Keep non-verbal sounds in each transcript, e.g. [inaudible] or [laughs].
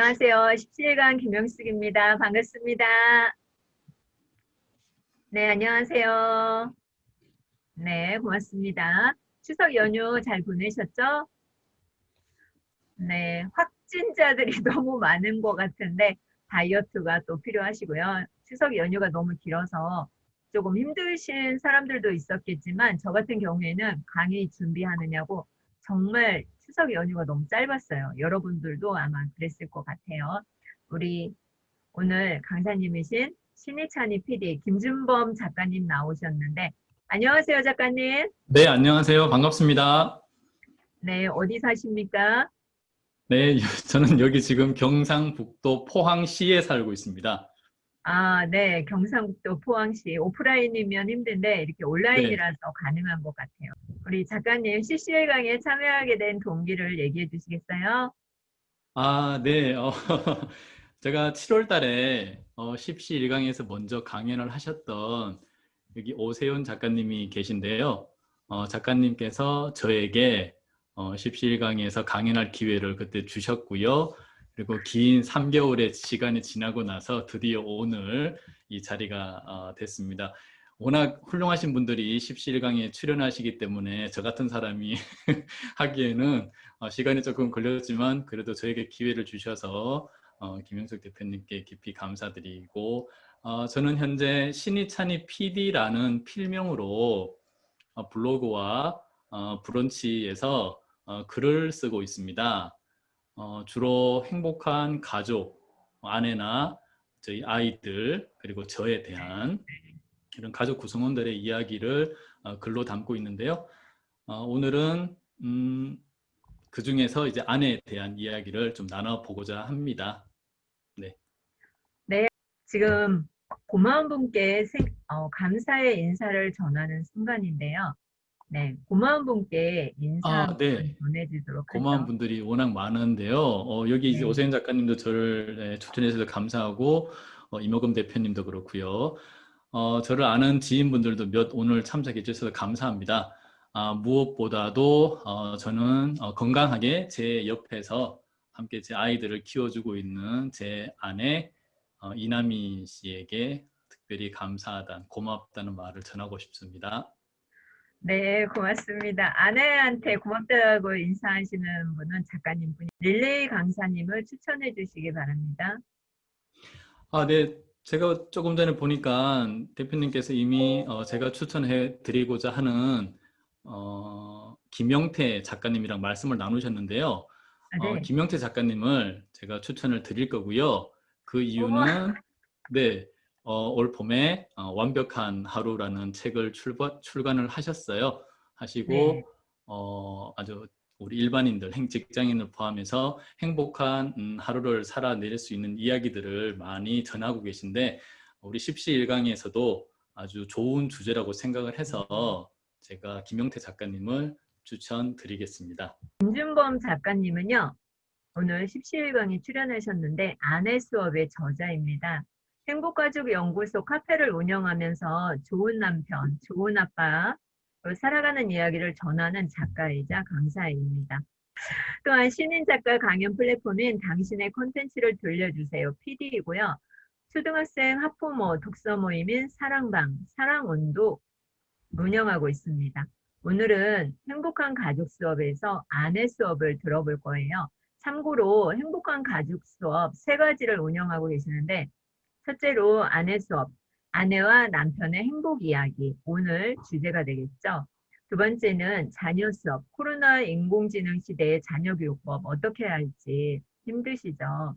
안녕하세요. 17강 김영숙입니다. 반갑습니다. 네, 안녕하세요. 네, 고맙습니다. 추석 연휴 잘 보내셨죠? 네, 확진자들이 [laughs] 너무 많은 것 같은데 다이어트가 또 필요하시고요. 추석 연휴가 너무 길어서 조금 힘드신 사람들도 있었겠지만 저 같은 경우에는 강의 준비하느냐고 정말 추석 연휴가 너무 짧았어요. 여러분들도 아마 그랬을 것 같아요. 우리 오늘 강사님이신 신희찬이 PD, 김준범 작가님 나오셨는데 안녕하세요 작가님. 네, 안녕하세요. 반갑습니다. 네, 어디 사십니까? 네, [laughs] 저는 여기 지금 경상북도 포항시에 살고 있습니다. 아, 네, 경상북도 포항시 오프라인이면 힘든데 이렇게 온라인이라서 가능한 것 같아요. 우리 작가님 CCL 강에 참여하게 된 동기를 얘기해 주시겠어요? 아, 네. 어, [laughs] 제가 7월 달에 어, 10시 1강에서 먼저 강연을 하셨던 여기 오세훈 작가님이 계신데요. 어, 작가님께서 저에게 어, 10시 1강에서 강연할 기회를 그때 주셨고요. 그리고 긴 3개월의 시간이 지나고 나서 드디어 오늘 이 자리가 어, 됐습니다. 워낙 훌륭하신 분들이 17강에 출연하시기 때문에 저 같은 사람이 [laughs] 하기에는 어, 시간이 조금 걸렸지만 그래도 저에게 기회를 주셔서 어, 김영석 대표님께 깊이 감사드리고 어, 저는 현재 신이찬이 PD라는 필명으로 어, 블로그와 어, 브런치에서 어, 글을 쓰고 있습니다. 어, 주로 행복한 가족, 아내나 저희 아이들 그리고 저에 대한 이런 가족 구성원들의 이야기를 어, 글로 담고 있는데요. 어, 오늘은 음, 그 중에서 이제 아내에 대한 이야기를 좀 나눠보고자 합니다. 지금 고마운 분께 생- 어, 감사의 인사를 전하는 순간인데요. 네, 고마운 분께 인사 아, 네. 전해주도록 고마운 하죠. 분들이 워낙 많은데요. 어, 여기 이제 네. 오세훈 작가님도 저를 네, 추천해 주셔서 감사하고 어, 이모금 대표님도 그렇고요. 어, 저를 아는 지인분들도 몇 오늘 참석해 주셔서 감사합니다. 아, 무엇보다도 어, 저는 어, 건강하게 제 옆에서 함께 제 아이들을 키워주고 있는 제 아내 어, 이남희 씨에게 특별히 감사하다, 고맙다는 말을 전하고 싶습니다. 네, 고맙습니다. 아내한테 고맙다고 인사하시는 분은 작가님 분이 릴레이 강사님을 추천해 주시기 바랍니다. 아, 네. 제가 조금 전에 보니까 대표님께서 이미 어, 제가 추천해 드리고자 하는 어, 김영태 작가님이랑 말씀을 나누셨는데요. 아, 네. 어, 김영태 작가님을 제가 추천을 드릴 거고요. 그 이유는 네, 어, 올 봄에 어, 완벽한 하루라는 책을 출바, 출간을 하셨어요. 하시고 네. 어, 아주 우리 일반인들, 행 직장인을 포함해서 행복한 음, 하루를 살아낼 수 있는 이야기들을 많이 전하고 계신데 우리 십시일강에서도 아주 좋은 주제라고 생각을 해서 제가 김영태 작가님을 추천드리겠습니다. 김준범 작가님은요, 오늘 17강에 출연하셨는데 아내 수업의 저자입니다. 행복가족연구소 카페를 운영하면서 좋은 남편, 좋은 아빠, 로 살아가는 이야기를 전하는 작가이자 강사입니다. 또한 신인 작가 강연 플랫폼인 당신의 콘텐츠를 돌려주세요. PD이고요. 초등학생 학부모 독서 모임인 사랑방, 사랑온도 운영하고 있습니다. 오늘은 행복한 가족 수업에서 아내 수업을 들어볼 거예요. 참고로 행복한 가족 수업 세 가지를 운영하고 계시는데 첫째로 아내 수업, 아내와 남편의 행복 이야기 오늘 주제가 되겠죠. 두 번째는 자녀 수업, 코로나 인공지능 시대의 자녀 교육법 어떻게 해야 할지 힘드시죠.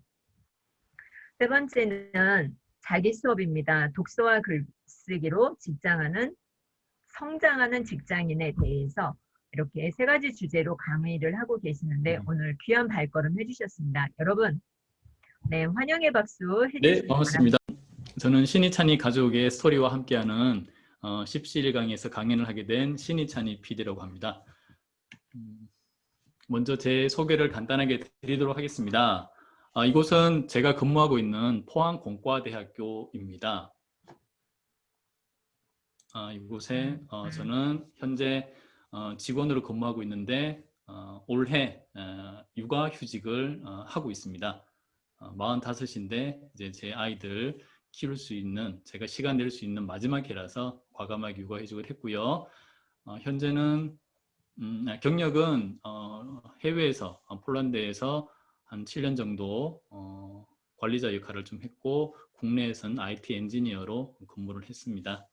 세 번째는 자기 수업입니다. 독서와 글쓰기로 직장하는 성장하는 직장인에 대해서 이렇게 세 가지 주제로 강의를 하고 계시는데 음. 오늘 귀한 발걸음 해주셨습니다. 여러분, 네 환영의 박수 네, 해주시기 반갑습니다. 저는 신이찬이 가족의 스토리와 함께하는 어, 17강에서 강연을 하게 된 신이찬이 PD라고 합니다. 음, 먼저 제 소개를 간단하게 드리도록 하겠습니다. 아, 이곳은 제가 근무하고 있는 포항공과대학교입니다. 아, 이곳에 어, 저는 현재 어, 직원으로 근무하고 있는데 어, 올해 어, 육아휴직을 어, 하고 있습니다. 어, 45인데 이제 제 아이들 키울 수 있는 제가 시간 낼 수 있는 마지막 해라서 과감하게 육아휴직을 했고요. 어, 현재는 음, 아, 경력은 어, 해외에서 어, 폴란드에서 한 7년 정도 어, 관리자 역할을 좀 했고 국내에서는 IT 엔지니어로 근무를 했습니다.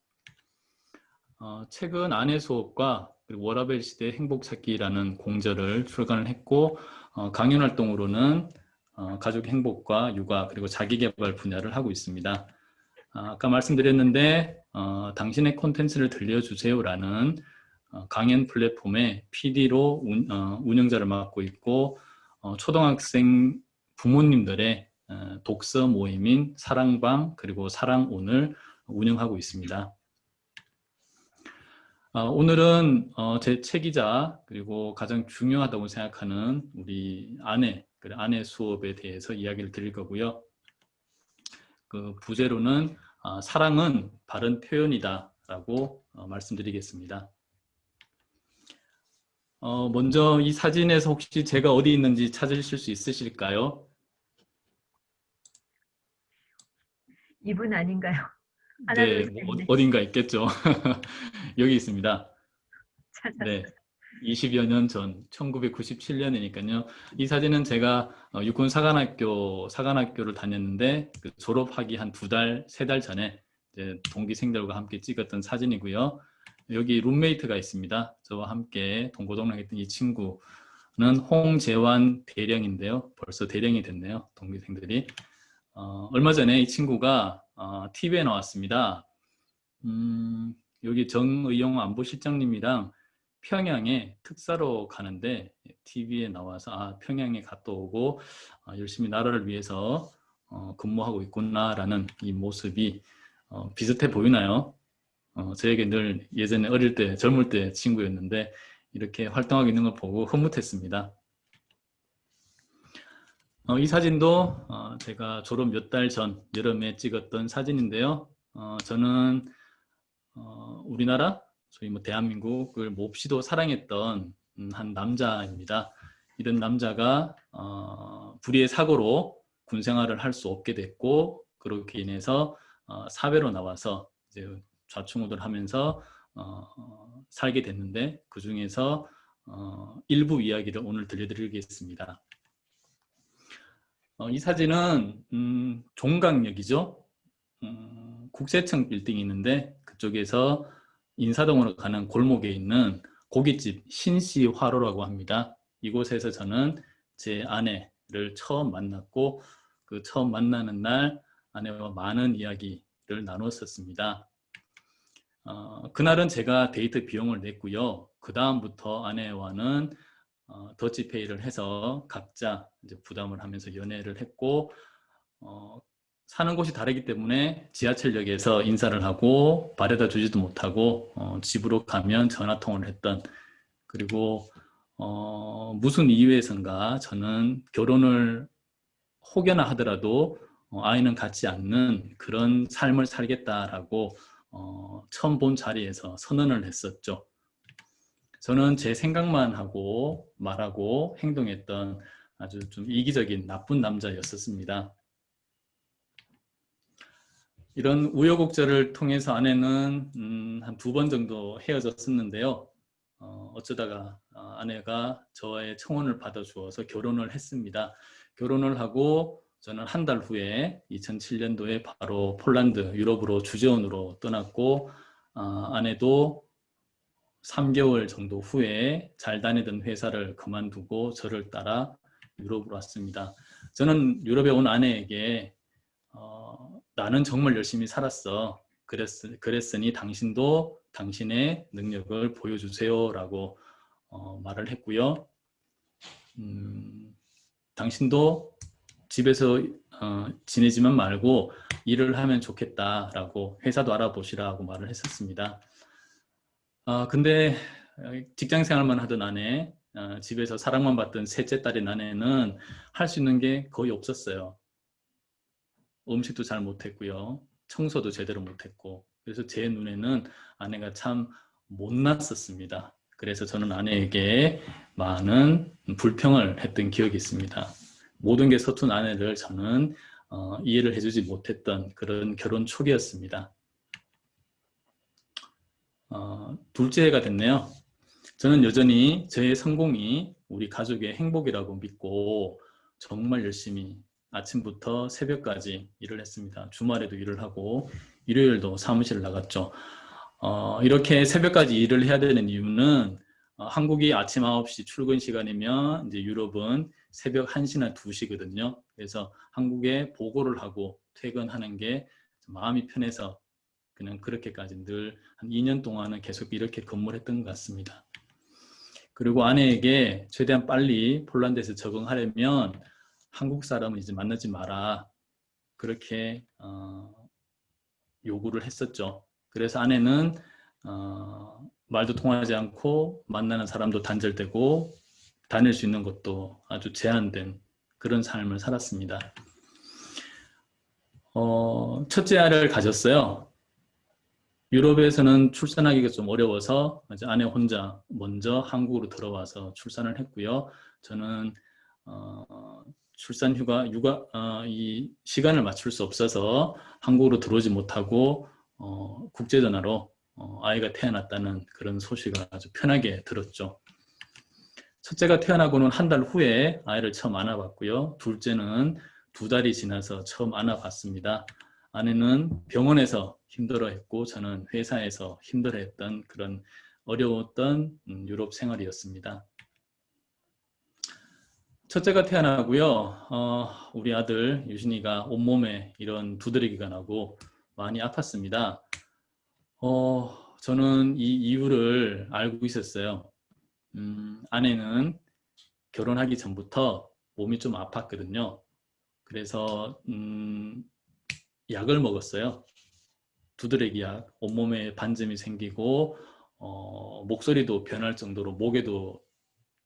어, 최근 아내 수업과 그리고 워라벨 시대 행복 찾기라는 공저를 출간을 했고 어, 강연 활동으로는 어, 가족 행복과 육아 그리고 자기개발 분야를 하고 있습니다. 아, 아까 말씀드렸는데 어, 당신의 콘텐츠를 들려주세요라는 어, 강연 플랫폼의 PD로 운, 어, 운영자를 맡고 있고 어, 초등학생 부모님들의 어, 독서 모임인 사랑방 그리고 사랑온을 운영하고 있습니다. 어, 오늘은 어, 제 책이자 그리고 가장 중요하다고 생각하는 우리 아내, 그 아내 수업에 대해서 이야기를 드릴 거고요. 그 부제로는 아, 사랑은 바른 표현이다 라고 어, 말씀드리겠습니다. 어, 먼저 이 사진에서 혹시 제가 어디 있는지 찾으실 수 있으실까요? 이분 아닌가요? 네, 뭐 넷. 어- 어딘가 있겠죠. [laughs] 여기 있습니다. 찾았어요. 네. 20여 년 전, 1997년이니까요. 이 사진은 제가 어, 육군 사관학교, 사관학교를 다녔는데 그 졸업하기 한 두 달, 세 달 전에 동기생들과 함께 찍었던 사진이고요. 여기 룸메이트가 있습니다. 저와 함께 동고동락했던 이 친구는 홍재환 대령인데요. 벌써 대령이 됐네요. 동기생들이. 어, 얼마 전에 이 친구가 어, TV에 나왔습니다. 음, 여기 정의용 안보실장님이랑 평양에 특사로 가는데 TV에 나와서 아 평양에 갔다 오고 아, 열심히 나라를 위해서 어, 근무하고 있구나라는 이 모습이 어, 비슷해 보이나요? 어, 저에게 늘 예전에 어릴 때 젊을 때 친구였는데 이렇게 활동하고 있는 걸 보고 흐뭇했습니다. 어, 이 사진도 어, 제가 졸업 몇 달 전 여름에 찍었던 사진인데요. 어, 저는 어, 우리나라 소위 뭐 대한민국을 몹시도 사랑했던 음, 한 남자입니다. 이런 남자가 어, 불의의 사고로 군 생활을 할 수 없게 됐고 그렇게 인해서 어, 사회로 나와서 이제 좌충우돌 하면서 어, 어, 살게 됐는데 그 중에서 어, 일부 이야기를 오늘 들려드리겠습니다. 어, 이 사진은 음, 종강역이죠. 음, 국세청 빌딩이 있는데 그쪽에서 인사동으로 가는 골목에 있는 고깃집 신씨 화로라고 합니다. 이곳에서 저는 제 아내를 처음 만났고 그 처음 만나는 날 아내와 많은 이야기를 나눴었습니다. 어, 그날은 제가 데이트 비용을 냈고요. 그 다음부터 아내와는 어, 더치페이를 해서 각자 부담을 하면서 연애를 했고 어, 사는 곳이 다르기 때문에 지하철역에서 인사를 하고 바래다 주지도 못하고 어, 집으로 가면 전화 통화를 했던 그리고 어, 무슨 이유에선가 저는 결혼을 혹여나 하더라도 어, 아이는 갖지 않는 그런 삶을 살겠다라고 어, 처음 본 자리에서 선언을 했었죠. 저는 제 생각만 하고 말하고 행동했던 아주 좀 이기적인 나쁜 남자였었습니다. 이런 우여곡절을 통해서 아내는 음, 한두 번 정도 헤어졌었는데요. 어, 어쩌다가 어, 아내가 저의 청혼을 받아 주어서 결혼을 했습니다. 결혼을 하고 저는 한 달 후에 2007년도에 바로 폴란드 유럽으로 주재원으로 떠났고 어, 아내도 3개월 정도 후에 잘 다니던 회사를 그만두고 저를 따라 유럽으로 왔습니다. 저는 유럽에 온 아내에게 어, 나는 정말 열심히 살았어. 그랬, 그랬으니 당신도 당신의 능력을 보여주세요라고 어, 말을 했고요. 음, 당신도 집에서 어, 지내지만 말고 일을 하면 좋겠다라고 회사도 알아보시라고 말을 했었습니다. 아 근데 직장 생활만 하던 아내, 어, 집에서 사랑만 받던 셋째 딸인 아내는 할 수 있는 게 거의 없었어요. 음식도 잘 못했고요. 청소도 제대로 못했고. 그래서 제 눈에는 아내가 참 못났었습니다. 그래서 저는 아내에게 많은 불평을 했던 기억이 있습니다. 모든 게 서툰 아내를 저는 어, 이해를 해주지 못했던 그런 결혼 초기였습니다. 어, 둘째가 됐네요. 저는 여전히 저의 성공이 우리 가족의 행복이라고 믿고 정말 열심히 아침부터 새벽까지 일을 했습니다. 주말에도 일을 하고 일요일도 사무실 나갔죠. 어, 이렇게 새벽까지 일을 해야 되는 이유는 어, 한국이 아침 9시 출근 시간이면 이제 유럽은 새벽 1시나 2시거든요. 그래서 한국에 보고를 하고 퇴근하는 게 마음이 편해서 그냥 그렇게까지 늘 한 2년 동안은 계속 이렇게 근무를 했던 것 같습니다. 그리고 아내에게 최대한 빨리 폴란드에서 적응하려면 한국 사람은 이제 만나지 마라. 그렇게 어, 요구를 했었죠. 그래서 아내는 어, 말도 통하지 않고 만나는 사람도 단절되고 다닐 수 있는 것도 아주 제한된 그런 삶을 살았습니다. 어, 첫째 아이를 가졌어요. 유럽에서는 출산하기가 좀 어려워서 아내 혼자 먼저 한국으로 들어와서 출산을 했고요. 저는 어, 출산 휴가 육아 어, 이 시간을 맞출 수 없어서 한국으로 들어오지 못하고 어, 국제 전화로 어, 아이가 태어났다는 그런 소식을 아주 편하게 들었죠. 첫째가 태어나고는 한 달 후에 아이를 처음 안아봤고요. 둘째는 두 달이 지나서 처음 안아봤습니다. 아내는 병원에서 힘들어했고 저는 회사에서 힘들어했던 그런 어려웠던 음, 유럽 생활이었습니다. 첫째가 태어나고요. 어, 우리 아들 유진이가 온몸에 이런 두드러기가 나고 많이 아팠습니다. 어, 저는 이 이유를 알고 있었어요. 음, 아내는 결혼하기 전부터 몸이 좀 아팠거든요. 그래서 음, 약을 먹었어요. 두드러기 약, 온몸에 반점이 생기고 어, 목소리도 변할 정도로 목에도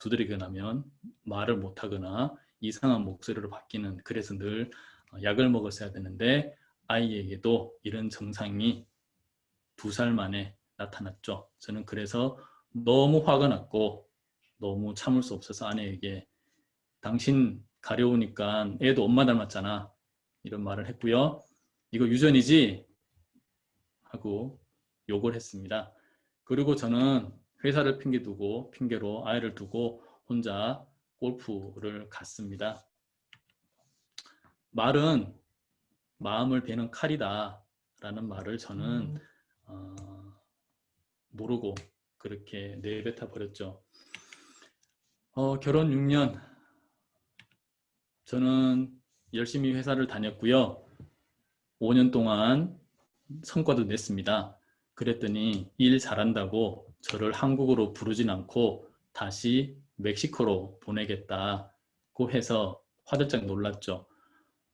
두드러기가 나면 말을 못하거나 이상한 목소리로 바뀌는 그래서 늘 어, 약을 먹었어야 되는데 아이에게도 이런 증상이 두 살 만에 나타났죠. 저는 그래서 너무 화가 났고 너무 참을 수 없어서 아내에게 당신 가려우니까 애도 엄마 닮았잖아 이런 말을 했고요. 이거 유전이지 하고 욕을 했습니다. 그리고 저는 회사를 핑계 두고 핑계로 아이를 두고 혼자 골프를 갔습니다. 말은 마음을 베는 칼이다 라는 말을 저는 어, 모르고 그렇게 내뱉어 버렸죠. 어, 결혼 6년 저는 열심히 회사를 다녔고요. 5년 동안 성과도 냈습니다. 그랬더니 일 잘한다고 저를 한국으로 부르진 않고 다시 멕시코로 보내겠다고 해서 화들짝 놀랐죠.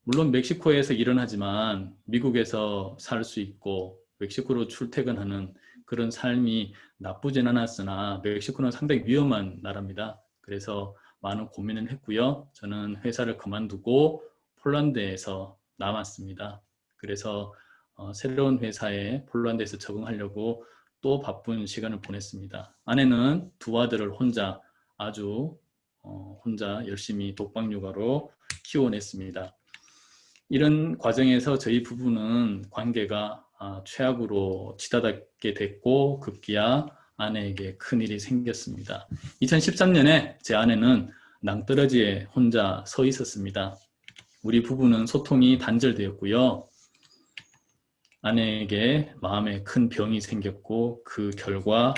물론 멕시코에서 일은 하지만 미국에서 살 수 있고 멕시코로 출퇴근하는 그런 삶이 나쁘진 않았으나 멕시코는 상당히 위험한 나라입니다. 그래서 많은 고민을 했고요. 저는 회사를 그만두고 폴란드에서 남았습니다. 그래서 어, 새로운 회사에 폴란드에서 적응하려고 또 바쁜 시간을 보냈습니다. 아내는 두 아들을 혼자 아주 어, 혼자 열심히 독방 육아로 키워냈습니다. 이런 과정에서 저희 부부는 관계가 아, 최악으로 치닫게 됐고 급기야 아내에게 큰일이 생겼습니다. 2013년에 제 아내는 낭떠러지에 혼자 서 있었습니다. 우리 부부는 소통이 단절되었고요. 아내에게 마음에 큰 병이 생겼고 그 결과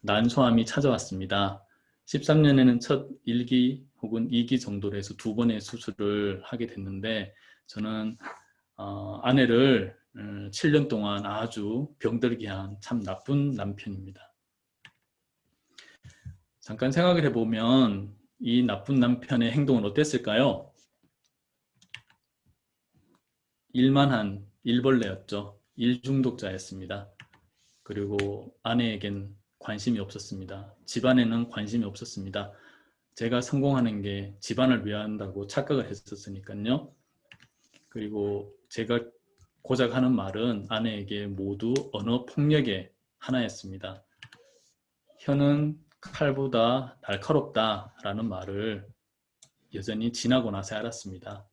난소암이 찾아왔습니다. 13년에는 첫 1기 혹은 2기 정도로 해서 두 번의 수술을 하게 됐는데 저는 어, 아내를 7년 동안 아주 병들게 한 참 나쁜 남편입니다. 잠깐 생각을 해보면 이 나쁜 남편의 행동은 어땠을까요? 일만 한 일벌레였죠. 일중독자였습니다. 그리고 아내에겐 관심이 없었습니다. 집안에는 관심이 없었습니다. 제가 성공하는 게 집안을 위한다고 착각을 했었으니까요. 그리고 제가 고작 하는 말은 아내에게 모두 언어 폭력의 하나였습니다. 혀는 칼보다 날카롭다라는 말을 여전히 지나고 나서 알았습니다.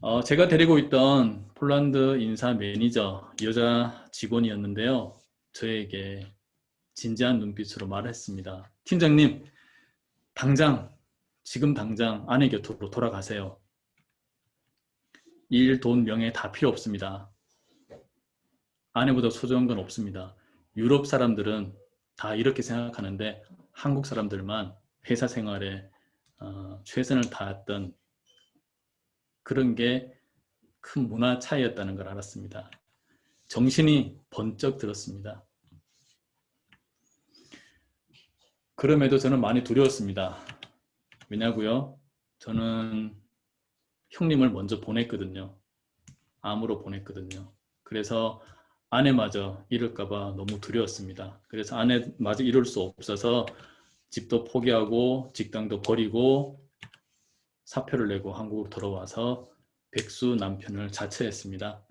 어, 제가 데리고 있던 폴란드 인사 매니저 여자 직원이었는데요. 저에게 진지한 눈빛으로 말했습니다. 팀장님, 당장, 지금 당장 아내 곁으로 돌아가세요. 일, 돈, 명예 다 필요 없습니다. 아내보다 소중한 건 없습니다. 유럽 사람들은 다 이렇게 생각하는데 한국 사람들만 회사 생활에 어, 최선을 다했던 그런 게 큰 문화 차이였다는 걸 알았습니다. 정신이 번쩍 들었습니다. 그럼에도 저는 많이 두려웠습니다. 왜냐고요? 저는 형님을 먼저 보냈거든요. 암으로 보냈거든요. 그래서 아내마저 잃을까봐 너무 두려웠습니다. 그래서 아내마저 잃을 수 없어서 집도 포기하고 직장도 버리고 사표를 내고 한국으로 돌아와서 백수 남편을 자처했습니다.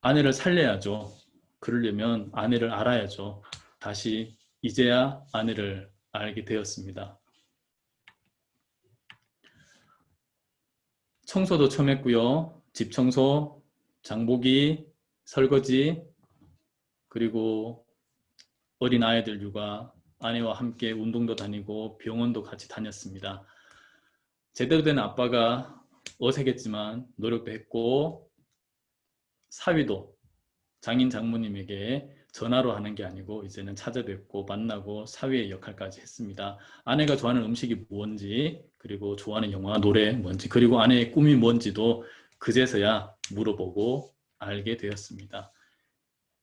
아내를 살려야죠. 그러려면 아내를 알아야죠. 다시 이제야 아내를 알게 되었습니다. 청소도 처음 했고요. 집 청소, 장보기, 설거지, 그리고 어린 아이들 육아, 아내와 함께 운동도 다니고 병원도 같이 다녔습니다. 제대로 된 아빠가 어색했지만 노력도 했고 사위도 장인 장모님에게 전화로 하는 게 아니고 이제는 찾아뵙고 만나고 사위의 역할까지 했습니다. 아내가 좋아하는 음식이 뭔지 그리고 좋아하는 영화, 노래 뭔지 그리고 아내의 꿈이 뭔지도 그제서야 물어보고 알게 되었습니다.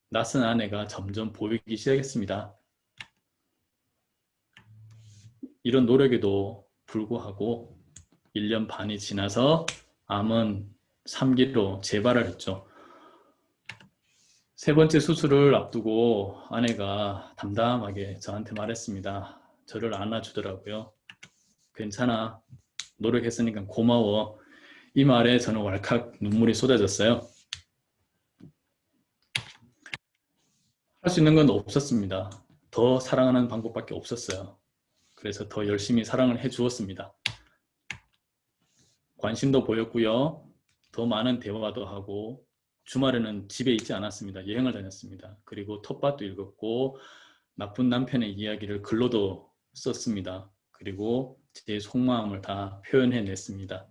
낯선 아내가 점점 보이기 시작했습니다. 이런 노력에도 불구하고 1년 반이 지나서 암은 3기로 재발을 했죠. 세 번째 수술을 앞두고 아내가 담담하게 저한테 말했습니다. 저를 안아주더라고요. 괜찮아. 노력했으니까 고마워. 이 말에 저는 왈칵 눈물이 쏟아졌어요. 할 수 있는 건 없었습니다. 더 사랑하는 방법밖에 없었어요. 그래서 더 열심히 사랑을 해 주었습니다. 관심도 보였고요. 더 많은 대화도 하고 주말에는 집에 있지 않았습니다. 여행을 다녔습니다. 그리고 텃밭도 읽었고 나쁜 남편의 이야기를 글로도 썼습니다. 그리고 제 속마음을 다 표현해 냈습니다.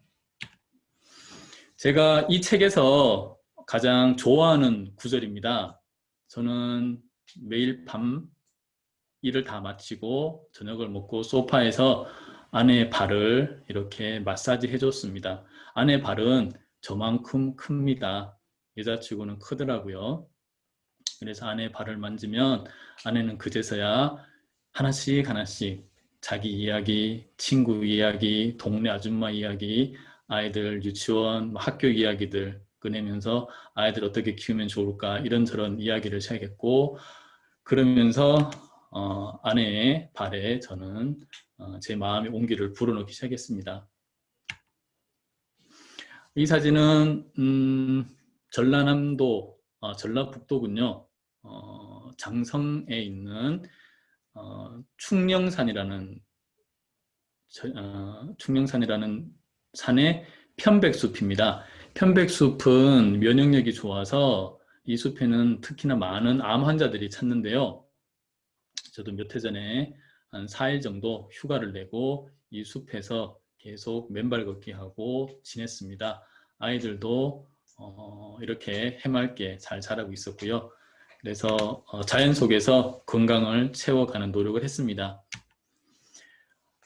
제가 이 책에서 가장 좋아하는 구절입니다. 저는 매일 밤 일을 다 마치고 저녁을 먹고 소파에서 아내의 발을 이렇게 마사지 해줬습니다. 아내의 발은 저만큼 큽니다. 여자치고는 크더라고요. 그래서 아내의 발을 만지면 아내는 그제서야 하나씩 하나씩 자기 이야기, 친구 이야기, 동네 아줌마 이야기, 아이들 유치원, 뭐 학교 이야기들 꺼내면서 아이들 어떻게 키우면 좋을까 이런저런 이야기를 시작했고 그러면서 어, 아내의 발에 저는 어, 제 마음의 온기를 불어넣기 시작했습니다. 이 사진은 음, 전라남도 어, 전라북도군요. 어, 장성에 있는 어, 충령산이라는 저- 어, 충령산이라는 산의 편백숲입니다. 편백숲은 면역력이 좋아서 이 숲에는 특히나 많은 암 환자들이 찾는데요. 저도 몇 해 전에 한 4일 정도 휴가를 내고 이 숲에서 계속 맨발 걷기 하고 지냈습니다. 아이들도 어, 이렇게 해맑게 잘 자라고 있었고요. 그래서 어, 자연 속에서 건강을 채워가는 노력을 했습니다.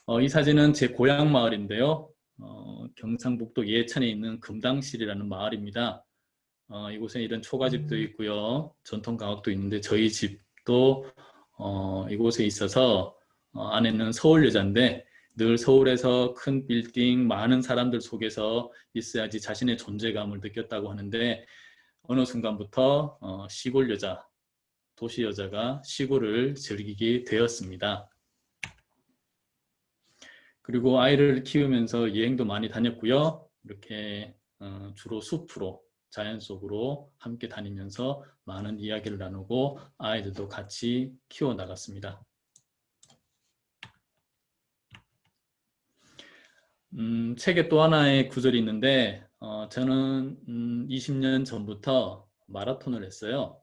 어, 이 사진은 제 고향 마을인데요. 어, 경상북도 예천에 있는 금당실이라는 마을입니다. 어, 이곳에 이런 초가집도 있고요. 전통 가옥도 있는데 저희 집도 어, 이곳에 있어서 어, 아내는 서울 여자인데 늘 서울에서 큰 빌딩 많은 사람들 속에서 있어야지 자신의 존재감을 느꼈다고 하는데 어느 순간부터 어, 시골 여자, 도시 여자가 시골을 즐기게 되었습니다. 그리고 아이를 키우면서 여행도 많이 다녔고요. 이렇게 어, 주로 숲으로 자연 속으로 함께 다니면서 많은 이야기를 나누고 아이들도 같이 키워 나갔습니다. 음, 책에 또 하나의 구절이 있는데 어, 저는 음, 20년 전부터 마라톤을 했어요.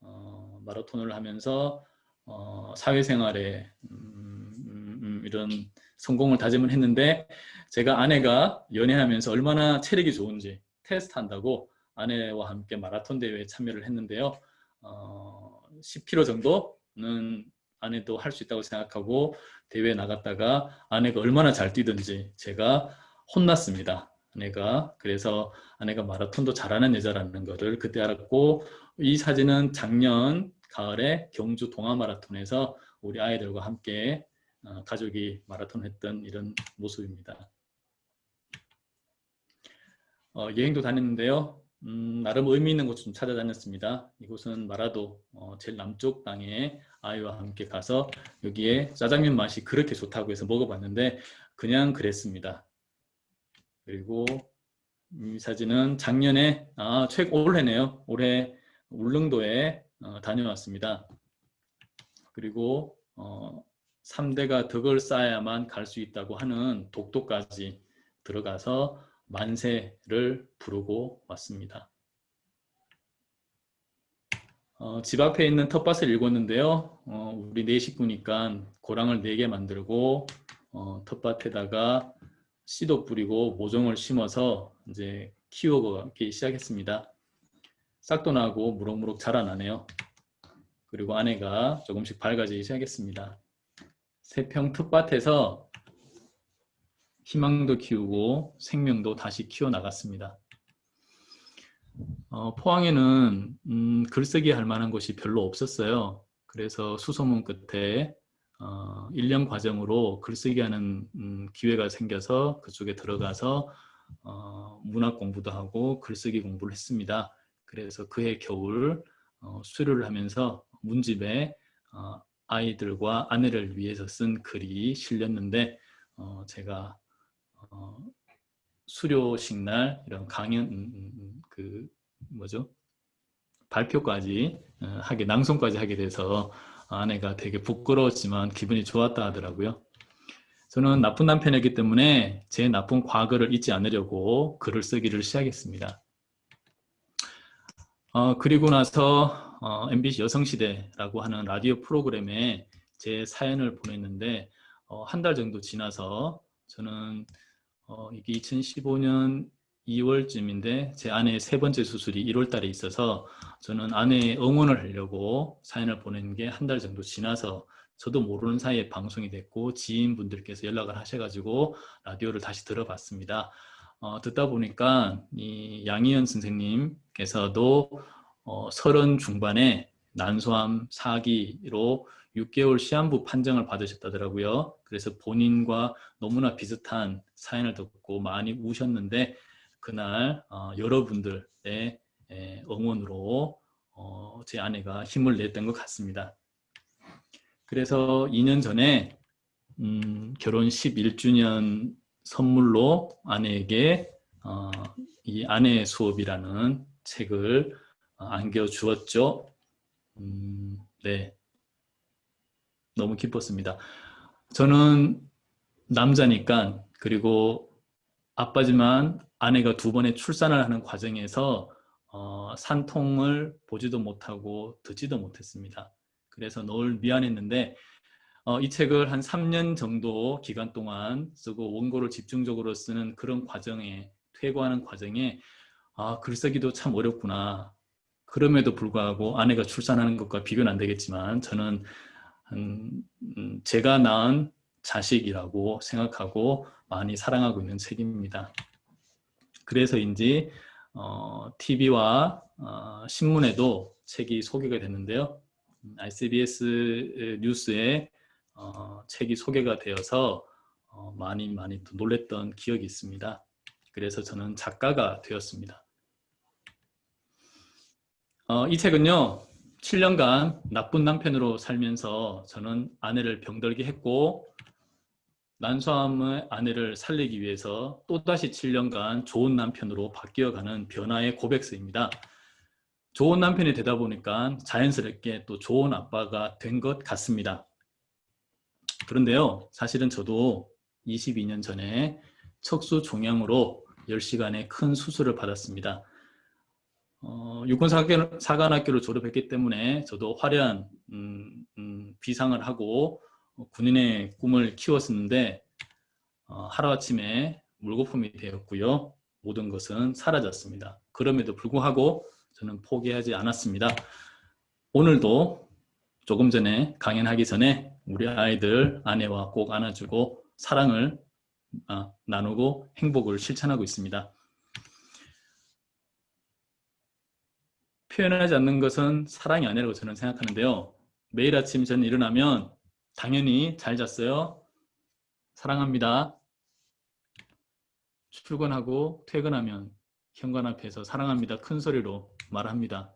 어, 마라톤을 하면서 어, 사회생활에 음, 음, 음, 이런 성공을 다짐을 했는데 제가 아내가 연애하면서 얼마나 체력이 좋은지 테스트한다고 아내와 함께 마라톤 대회에 참여를 했는데요. 어, 10km 정도는 아내도 할 수 있다고 생각하고 대회에 나갔다가 아내가 얼마나 잘 뛰든지 제가 혼났습니다. 아내가 그래서 아내가 마라톤도 잘하는 여자라는 것을 그때 알았고 이 사진은 작년 가을에 경주 동아 마라톤에서 우리 아이들과 함께 어, 가족이 마라톤 했던 이런 모습입니다. 어, 여행도 다녔는데요. 음, 나름 의미 있는 곳좀 찾아다녔습니다. 이곳은 마라도 어, 제일 남쪽 땅에 아이와 함께 가서 여기에 짜장면 맛이 그렇게 좋다고 해서 먹어봤는데 그냥 그랬습니다. 그리고 이 사진은 작년에 아, 최 올해네요. 올해 울릉도에 어, 다녀왔습니다. 그리고 어, 3대가 덕을 쌓아야만 갈 수 있다고 하는 독도까지 들어가서 만세를 부르고 왔습니다. 어, 집 앞에 있는 텃밭을 읽었는데요. 어, 우리 네 식구니까 고랑을 네 개 만들고 어, 텃밭에다가 씨도 뿌리고 모종을 심어서 이제 키우기 시작했습니다. 싹도 나고 무럭무럭 자라나네요. 그리고 아내가 조금씩 밝아지기 시작했습니다. 세평 텃밭에서 희망도 키우고 생명도 다시 키워나갔습니다. 어, 포항에는 음, 글쓰기 할 만한 곳이 별로 없었어요. 그래서 수소문 끝에 어, 1년 과정으로 글쓰기 하는 음, 기회가 생겨서 그쪽에 들어가서 어, 문학 공부도 하고 글쓰기 공부를 했습니다. 그래서 그해 겨울 어, 수료를 하면서 문집에 어, 아이들과 아내를 위해서 쓴 글이 실렸는데 어, 제가 어, 수료식 날 이런 강연 음, 음, 음, 그 뭐죠 발표까지 어, 하게 낭송까지 하게 돼서 아내가 되게 부끄러웠지만 기분이 좋았다 하더라고요. 저는 나쁜 남편이기 때문에 제 나쁜 과거를 잊지 않으려고 글을 쓰기를 시작했습니다. 어, 그리고 나서 어, MBC 여성시대라고 하는 라디오 프로그램에 제 사연을 보냈는데 어, 한 달 정도 지나서 저는 어, 이게 2015년 2월쯤인데 제 아내의 세 번째 수술이 1월 달에 있어서 저는 아내의 응원을 하려고 사연을 보낸 게 한 달 정도 지나서 저도 모르는 사이에 방송이 됐고 지인분들께서 연락을 하셔가지고 라디오를 다시 들어봤습니다. 어, 듣다 보니까 이 양희연 선생님께서도 어, 서른 중반에 난소암 4기로 6개월 시한부 판정을 받으셨다더라고요. 그래서 본인과 너무나 비슷한 사연을 듣고 많이 우셨는데 그날 어, 여러분들의 에, 응원으로 어, 제 아내가 힘을 냈던 것 같습니다. 그래서 2년 전에 음, 결혼 11주년 선물로 아내에게 어, 이 아내의 수업이라는 책을 어, 안겨 주었죠. 음, 네, 너무 기뻤습니다. 저는 남자니까 그리고 아빠지만 아내가 두 번의 출산을 하는 과정에서 어, 산통을 보지도 못하고 듣지도 못했습니다. 그래서 늘 미안했는데 어, 이 책을 한 3년 정도 기간 동안 쓰고 원고를 집중적으로 쓰는 그런 과정에 퇴고하는 과정에 아 글쓰기도 참 어렵구나. 그럼에도 불구하고 아내가 출산하는 것과 비교는 안 되겠지만 저는 음, 음, 제가 낳은 자식이라고 생각하고 많이 사랑하고 있는 책입니다. 그래서인지 어, TV와 어, 신문에도 책이 소개가 됐는데요. 음, ICBS 뉴스에 어, 책이 소개가 되어서 어, 많이 많이 또 놀랬던 기억이 있습니다. 그래서 저는 작가가 되었습니다. 어, 이 책은요, 7년간 나쁜 남편으로 살면서 저는 아내를 병들게 했고, 난소암의 아내를 살리기 위해서 또다시 7년간 좋은 남편으로 바뀌어가는 변화의 고백서입니다. 좋은 남편이 되다 보니까 자연스럽게 또 좋은 아빠가 된 것 같습니다. 그런데요, 사실은 저도 22년 전에 척수 종양으로 10시간의 큰 수술을 받았습니다. 어, 육군사관학교를 졸업했기 때문에 저도 화려한 음, 음, 비상을 하고 군인의 꿈을 키웠었는데 어, 하루아침에 물거품이 되었고요. 모든 것은 사라졌습니다. 그럼에도 불구하고 저는 포기하지 않았습니다. 오늘도 조금 전에 강연하기 전에 우리 아이들 아내와 꼭 안아주고 사랑을 아, 나누고 행복을 실천하고 있습니다. 표현하지 않는 것은 사랑이 아니라고 저는 생각하는데요. 매일 아침 저는 일어나면 당연히 잘 잤어요. 사랑합니다. 출근하고 퇴근하면 현관 앞에서 사랑합니다. 큰 소리로 말합니다.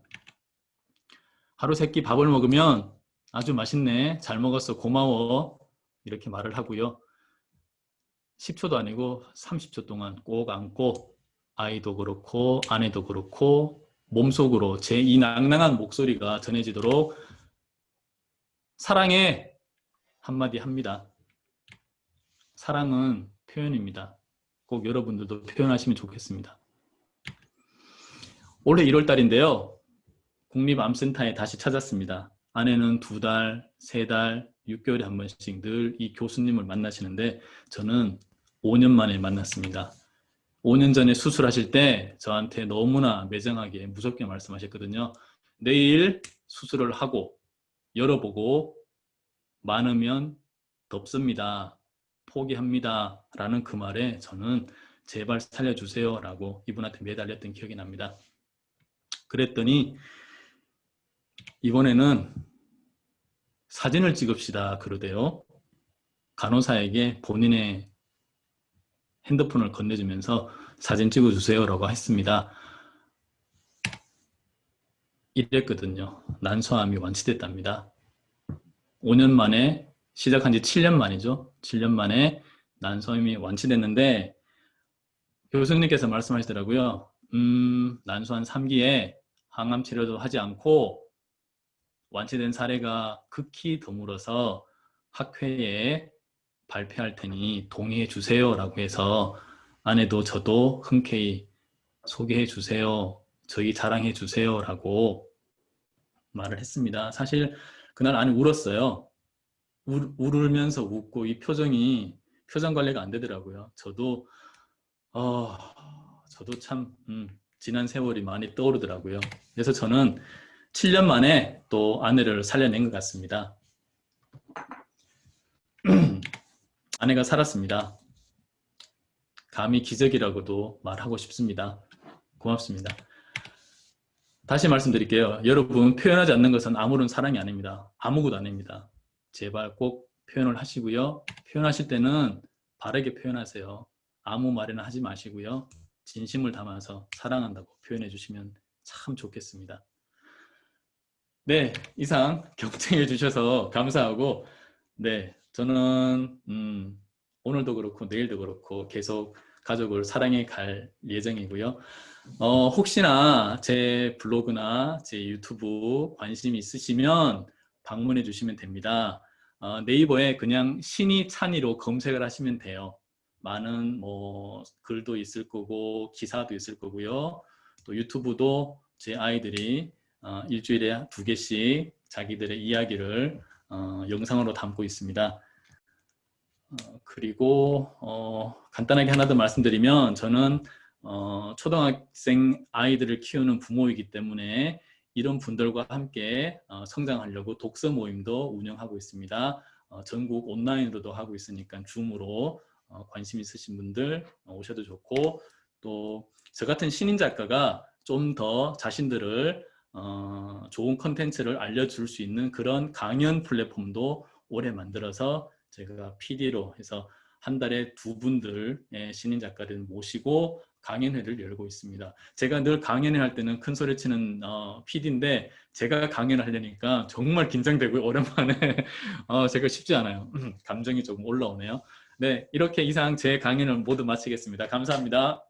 하루 세 끼 밥을 먹으면 아주 맛있네. 잘 먹었어. 고마워. 이렇게 말을 하고요. 10초도 아니고 30초 동안 꼭 안고 아이도 그렇고 아내도 그렇고 몸속으로 제 이 낭낭한 목소리가 전해지도록 사랑해 한마디 합니다. 사랑은 표현입니다. 꼭 여러분들도 표현하시면 좋겠습니다. 올해 1월 달인데요. 국립암센터에 다시 찾았습니다. 아내는 두 달, 세 달, 6개월에 한 번씩 늘 이 교수님을 만나시는데 저는 5년 만에 만났습니다. 5년 전에 수술하실 때 저한테 너무나 매정하게 무섭게 말씀하셨거든요. 내일 수술을 하고 열어보고 많으면 덥습니다. 포기합니다. 라는 그 말에 저는 제발 살려주세요. 라고 이분한테 매달렸던 기억이 납니다. 그랬더니 이번에는 사진을 찍읍시다. 그러대요. 간호사에게 본인의 핸드폰을 건네주면서 사진 찍어주세요. 라고 했습니다. 이랬거든요. 난소암이 완치됐답니다. 5년 만에 시작한 지 7년 만이죠. 7년 만에 난소암이 완치됐는데 교수님께서 말씀하시더라고요. 음, 난소암 3기에 항암 치료도 하지 않고 완치된 사례가 극히 드물어서 학회에 발표할 테니 동의해 주세요라고 해서 아내도 저도 흔쾌히 소개해 주세요. 저희 자랑해 주세요라고 말을 했습니다. 사실 그날 안에 울었어요. 울, 울면서 웃고 이 표정이 표정 관리가 안 되더라고요. 저도 어, 저도 참 음, 지난 세월이 많이 떠오르더라고요. 그래서 저는 7년 만에 또 아내를 살려낸 것 같습니다. [clears throat] 아내가 살았습니다. 감히 기적이라고도 말하고 싶습니다. 고맙습니다. 다시 말씀드릴게요. 여러분 표현하지 않는 것은 아무런 사랑이 아닙니다. 아무것도 아닙니다. 제발 꼭 표현을 하시고요. 표현하실 때는 바르게 표현하세요. 아무 말이나 하지 마시고요. 진심을 담아서 사랑한다고 표현해 주시면 참 좋겠습니다. 네, 이상 [laughs] 경청해 주셔서 감사하고 네, 저는 음, 오늘도 그렇고 내일도 그렇고 계속 가족을 사랑해 갈 예정이고요. 어, 혹시나 제 블로그나 제 유튜브 관심 있으시면 방문해 주시면 됩니다. 어, 네이버에 그냥 신이 찬이로 검색을 하시면 돼요. 많은 뭐 글도 있을 거고 기사도 있을 거고요. 또 유튜브도 제 아이들이 어, 일주일에 두 개씩 자기들의 이야기를 어, 영상으로 담고 있습니다. 어, 그리고 어, 간단하게 하나 더 말씀드리면 저는 어, 초등학생 아이들을 키우는 부모이기 때문에 이런 분들과 함께 어, 성장하려고 독서 모임도 운영하고 있습니다. 어, 전국 온라인으로도 하고 있으니까 줌으로 어, 관심 있으신 분들 오셔도 좋고 또 저 같은 신인 작가가 좀 더 자신들을 어, 좋은 컨텐츠를 알려줄 수 있는 그런 강연 플랫폼도 올해 만들어서 제가 PD로 해서 한 달에 두 분들의 신인 작가를 모시고 강연회를 열고 있습니다. 제가 늘 강연회 할 때는 큰 소리 치는 어, PD인데 제가 강연을 하려니까 정말 긴장되고요. 오랜만에 [laughs] 어, 제가 쉽지 않아요. 감정이 조금 올라오네요. 네, 이렇게 이상 제 강연을 모두 마치겠습니다. 감사합니다.